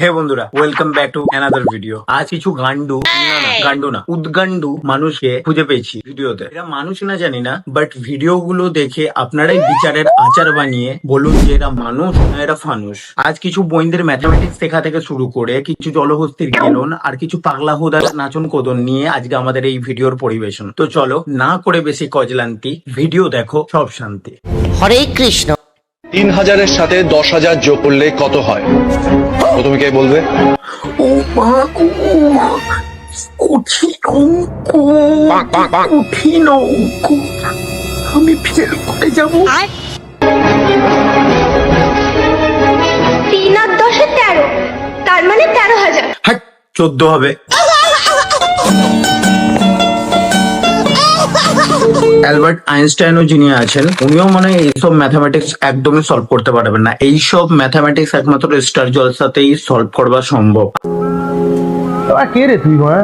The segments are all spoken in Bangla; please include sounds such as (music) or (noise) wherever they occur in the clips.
হে বন্ধুরা welcome back to another video আজ কিছু গান্ডু গান্ডু না উদ্গান্ডু মানুষকে খুঁজে পেয়েছি ভিডিওতে। এরা মানুষ না জানি না বাট ভিডিও গুলো দেখে আপনারাই বিচারের আচার বানিয়ে বলুন যে এরা মানুষ না এরা ফানুষ। আজ কিছু বইন্দের ম্যাথামেটিক্স শেখা থেকে শুরু করে কিছু জলহস্তির গেলন আর কিছু পাগলা হুদার নাচন কোদন নিয়ে আজকে আমাদের এই ভিডিওর পরিবেশন। তো চলো না করে বেশি কজলান্তি ভিডিও দেখো সব শান্তি। হরে কৃষ্ণ। তিন হাজারের সাথে দশ হাজার যোগ করলে কত হয়? প্রথমে কে বলবে? ও মা গো কঠিন অঙ্ক কঠিন অঙ্ক আমি ফেল করে যাব। তিন আর দশে তেরো তার মানে তেরো হাজার। হ্যাঁ চোদ্দ হবে। (laughs) অ্যালবার্ট আইনস্টাইনও যিনি আছেন উনিও মানে এইসব ম্যাথামেটিক্স একদমই সলভ করতে পারবেন না। এইসব ম্যাথামেটিক্স একমাত্র স্টার জলসাতেই সলভ করবা সম্ভব। কে রে তুই মা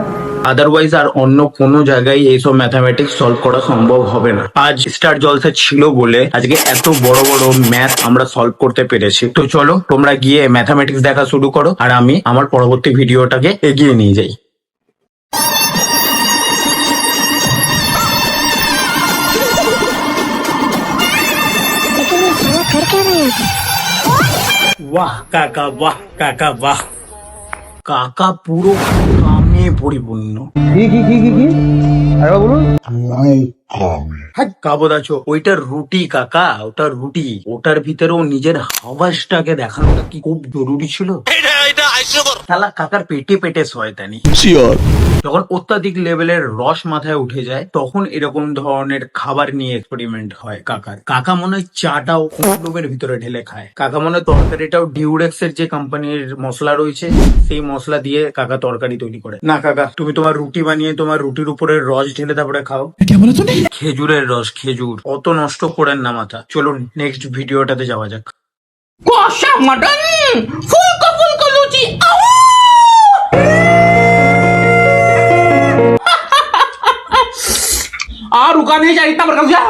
আদারওয়াইজ আর অন্য কোনো জায়গায় এইসব ম্যাথামেটিক্স সলভ করা সম্ভব হবে না। আজ স্টার জলসা ছিল বলে আজকে এত বড় বড় ম্যাথ আমরা সলভ করতে পেরেছি। তো চলো তোমরা গিয়ে ম্যাথামেটিক্স দেখা শুরু করো আর আমি আমার পরবর্তী ভিডিওটাকে এগিয়ে নিয়ে যাই। বাহ কাকা বাহ কাকা বাহ কাকা পুরো কামে পরিপূর্ণ কি কি কি কি কি? আরে বলুন। হ্যাঁ ওইটার রুটি কাকা ওটার রুটি। ওটার ভিতরেও নিজের হাওয়াজটাকে দেখানোটা কি খুব জরুরি ছিল? শালা কাকার পেটে পেটে শয়তানি যখন অত্যাধিক লেভেলের রস মাথায় উঠে যায় তখন এরকম ধরনের খাবার নিয়ে এক্সপেরিমেন্ট হয় কাকার। কাকা মনে হয় চাটাও কন্ডোমের ভিতরে ঢেলে খায়। কাকা মনে হয় তরকারিটাও ডিউরেক্স এর যে কোম্পানির মশলা রয়েছে সেই মশলা দিয়ে কাকা তরকারি তৈরি করে। না কাকা তুমি তোমার রুটি বানিয়ে তোমার রুটির উপরে রস ঢেলে তারপরে খাও। খেজুরের রস খেজুর। অত নষ্ট করেন না মাথা। চলুন নেক্সট ভিডিওটাতে যাওয়া যাক। কষা মটন! ఆ రుకాన్ని చైతా మరి కదా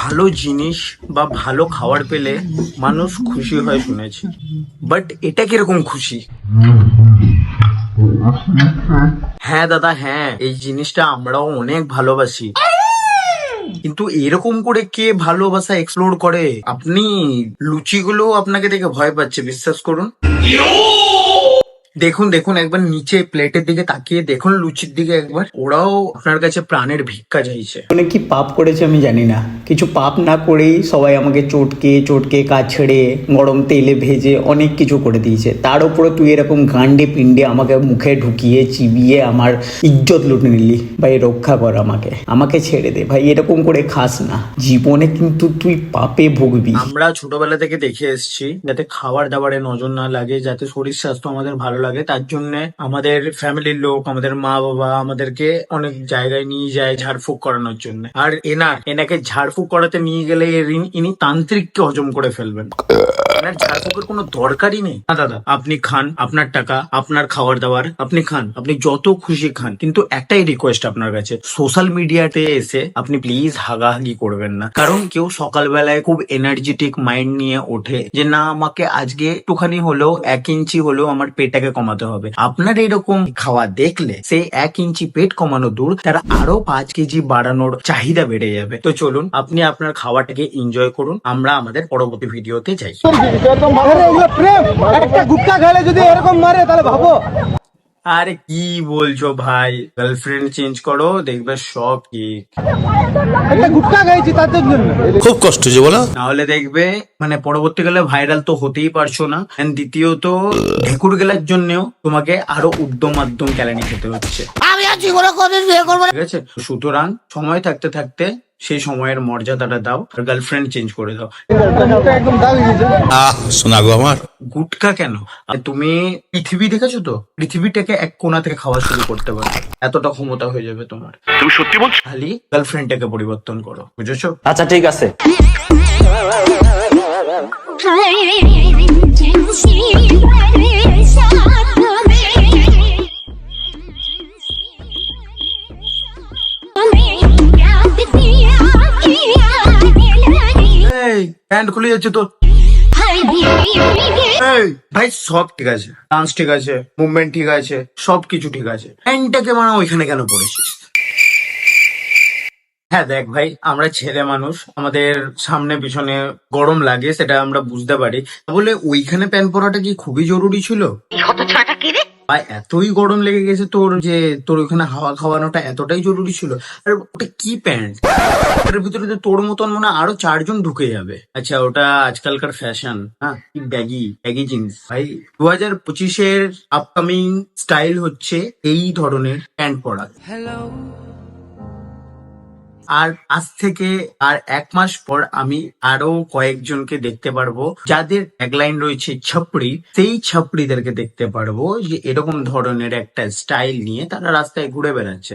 ভালো জিনিস বা ভালো খাবার পেলে মানুষ খুশি হয় শুনেছি। বাট এটা কীরকম খুশি? হ্যাঁ দাদা হ্যাঁ এই জিনিসটা আমরাও অনেক ভালোবাসি। কিন্তু এরকম করে কে ভালোবাসা এক্সপ্লোর করে? আপনি লুচিগুলো আপনাকে দেখে ভয় পাচ্ছে বিশ্বাস করুন। দেখুন দেখুন একবার নিচে প্লেটের দিকে তাকিয়ে দেখুন লুচির দিকে একবার। ওরাও আপনার কাছে প্রাণের ভিক্ষা চাইছে। মানে কি পাপ করেছে আমি জানি না। কিছু পাপ না করেই সবাই আমাকে চটকে চটকে কাজ ছেড়ে গরম তেলে ভেজে অনেক কিছু করে দিয়েছে। তার উপরে তুই এরকম গান্ডে পিণ্ডে আমাকে মুখে ঢুকিয়ে চিবিয়ে আমার ইজ্জত লুটে নিলি। ভাই রক্ষা কর আমাকে। আমাকে ছেড়ে দে। ভাই এরকম করে খাস না। জীবনে কিন্তু তুই পাপে ভুগবি। আমরা ছোটবেলা থেকে দেখে এসেছি যাতে খাবার দাবারে নজর না লাগে যাতে শরীর স্বাস্থ্য আমাদের ভালো লাগে। তার জন্য আমাদের ফ্যামিলির লোক, আমাদের মা বাবা আমাদেরকে অনেক জায়গায় নিয়ে যায় ঝাড়ফুঁক করানোর জন্য। আর এনার, এনাকে ঝাড়ফুঁক করাতে নিয়ে গেলে ইনি তান্ত্রিককে হজম করে ফেলবেন। ঝাড়ফুঁকের কোনো দরকারই নেই। না দাদা আপনি খান আপনার টাকা আপনার খাবার দাবার আপনি খান আপনি যত খুশি খান। কিন্তু একটাই রিকোয়েস্ট আপনার কাছে সোশ্যাল মিডিয়াতে এসে আপনি প্লিজ হাগাহাগি করবেন না। কারণ কেউ সকালবেলায় খুব এনার্জেটিক মাইন্ড নিয়ে ওঠে যে না আমাকে আজকে একটুখানি হলেও এক ইঞ্চি হলেও আমার পেটটাকে কমাতে হবে। আপনার এরকম খাওয়া দেখলে সেই এক ইঞ্চি পেট কমানো দূর তারা আরও পাঁচ কেজি বাড়ানোর চাহিদা বেড়ে যাবে। তো চলুন আপনি আপনার খাওয়াটাকে এনজয় করুন। আমরা আমাদের পরবর্তী ভিডিওতে যাই। একটা গুটকা খেলে যদি এরকম মারে তাহলে ভাবো। আরে কি বলছো ভাই? গার্লফ্রেন্ড চেঞ্জ করো দেখবে সব ঠিক। একটা গুটকা খাইছি তার জন্য। খুব কষ্ট যে বলো। তাহলে দেখবে মানে পরবর্তীকালে ভাইরাল তো হতেই পারছ না। দ্বিতীয়ত ঢেকুর গেলার জন্যও তোমাকে আরও উদ্যম মাধ্যম কেলানি খেতে হচ্ছে। আমি আর জীবনে কোনদিন বিয়ে করব ঠিক আছে? সুতরাং সময় থাকতে থাকতে সেই সময়ের মর্যাদাটা দাও আর গার্লফ্রেন্ড চেঞ্জ করে দাও। শোনা গো আমার। গুটকা কেন? তুমি পৃথিবী দেখেছ তো? পৃথিবীটাকে এক কোণা থেকে খাওয়া শুরু করতে পারবে এতটা ক্ষমতা হয়ে যাবে তোমার। তুমি সত্যি বলছো? খালি গার্লফ্রেন্ডটাকে পরিবর্তন করো বুঝেছ? আচ্ছা ঠিক আছে। এই প্যান্ট খুলে যাচ্ছে তো এই। ভাই সব ঠিক আছে। ডান্স ঠিক আছে মুভমেন্ট ঠিক আছে সব কিছু ঠিক আছে। প্যান্টটাকে মানে ওইখানে কেন পড়েছিস? হ্যাঁ দেখ ভাই আমরা ছেলে মানুষ আমাদের সামনে পিছনে গরম লাগে সেটা আমরা বুঝতে পারি। বলে ওইখানে প্যান্ট পরাটা কি খুবই জরুরি ছিল? ভাই এতই গরম লেগে গেছে তোর যে তোর ওখানে হাওয়া খাওয়ানোটা এতটাই জরুরি ছিল। আর ওটা কি প্যান্ট ওটার ভিতরে তো তোর মতন মনে আরও চারজন ঢুকে যাবে। আচ্ছা ওটা আজকালকার ফ্যাশন হ্যাঁ কি ব্যাগি ব্যাগি জিন্স ভাই দু হাজার পঁচিশের আপকামিং স্টাইল হচ্ছে এই ধরনের প্যান্ট পরা। আর আজ থেকে আর এক মাস পর আমি আরও কয়েকজনকে দেখতে পারব। যাদের ট্যাগলাইন রয়েছে ছাপড়ি সেই ছাপড়িদেরকে দেখতে পারব যে এরকম ধরনের একটা স্টাইল নিয়ে তারা রাস্তায় ঘুরে বেড়াচ্ছে।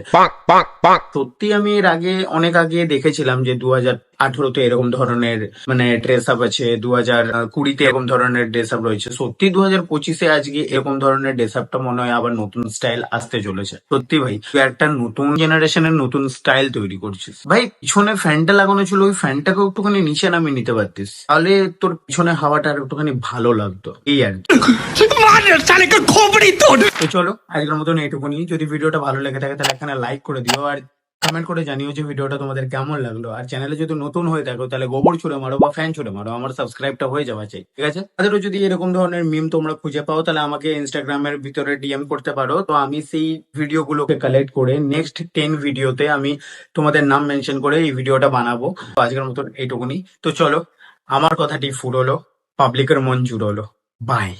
সত্যি আমি এর আগে অনেক আগে দেখেছিলাম যে দু হাজার আঠারোতে এরকম ধরনের মানে ড্রেস আপ আছে দু হাজার কুড়িতে এরকম ধরনের ড্রেস আপ রয়েছে। সত্যি দু হাজার পঁচিশে আজকে এরকম ধরনের ড্রেস আপটা মনে হয় আবার নতুন স্টাইল আসতে চলেছে। সত্যি ভাই তুই একটা নতুন জেনারেশনের নতুন স্টাইল তৈরি করছিস ভাই পিছনে ফ্যানটা লাগানো ছিল ওই ফ্যানটাকে একটুখানি নিচে নামিয়ে নিতে পারতিস। তাহলে তোর পিছনে হাওয়াটা আর একটুখানি ভালো লাগতো। এই আর তো চলো আজকের মতন এইটুকুনি। যদি ভিডিওটা ভালো লেগে থাকে তাহলে এখানে লাইক করে দিও। আর কমেন্ট করে জানিও যে ভিডিওটা তোমাদের কেমন লাগল। আর চ্যানেলে যদি নতুন হয়ে থাকো, তাহলে গোবর ছুড়ে মারো বা ফ্যান ছুড়ে মারো, আমার সাবস্ক্রাইবটা হয়ে যাওয়া চাই, ঠিক আছে? তাদেরও যদি এরকম ধরনের মিম তোমরা খুঁজে পাও, তাহলে আমাকে ইনস্টাগ্রামের ভিতরে ডিএম করতে পারো। তো আমি সেই ভিডিওগুলোকে কালেক্ট করে নেক্সট টেন ভিডিওতে আমি তোমাদের নাম মেনশন করে এই ভিডিওটা বানাবো। আজকের মতন এইটুকুনি। তো চলো, আমার কথাটি ফুরোলো পাবলিকের মন জুড়োলো। বাই